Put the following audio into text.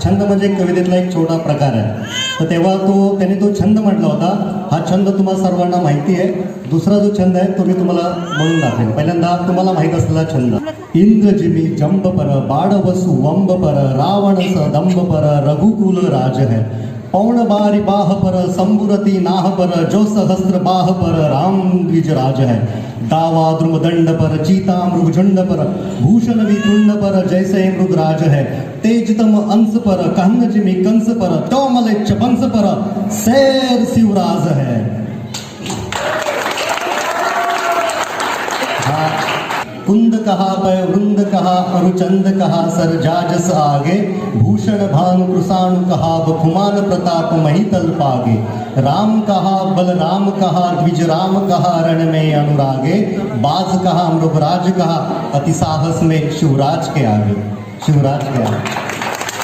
छंद म्हणजे एक कवितेतला एक छोटा प्रकार आहे. तर तेव्हा तो त्याने तो छंद म्हटला होता. हा छंद तुम्हाला सर्वांना माहिती आहे. दुसरा जो छंद आहे तो मी तुम्हाला म्हणून दाखवेन. पहिल्यांदा तुम्हाला माहीत असलेला छंद. इंद्रजिमी जंब पर बाडवसु वंब पर रावण स दंब पर रघुकुल राज है. पौण बारी बाह पर संबुरती नाह पर जो सहस्त्र बाह पर राम द्विज राज है. दावा ध्रुव दंड पर चीता मृग मृगझुंड पर भूषण भी कुंड पर जैसे मृगराज है। तेजतम अंश पर कहन जिमी कंस पर तोमलेच्छ चपंस पर सैर शिवराज है। हाँ। कुंद कहा पय वृंद कहा अरुचंद कहा सर जाजस आगे भूषण भानु कृषाणु कहा बखुमान प्रताप महितल पागे राम कहा बलराम कहा द्विज राम कहा रण में अनुरागे बाज कहा मृगराज कहा अति साहस में शिवराज के आगे। शिवराज के आगे।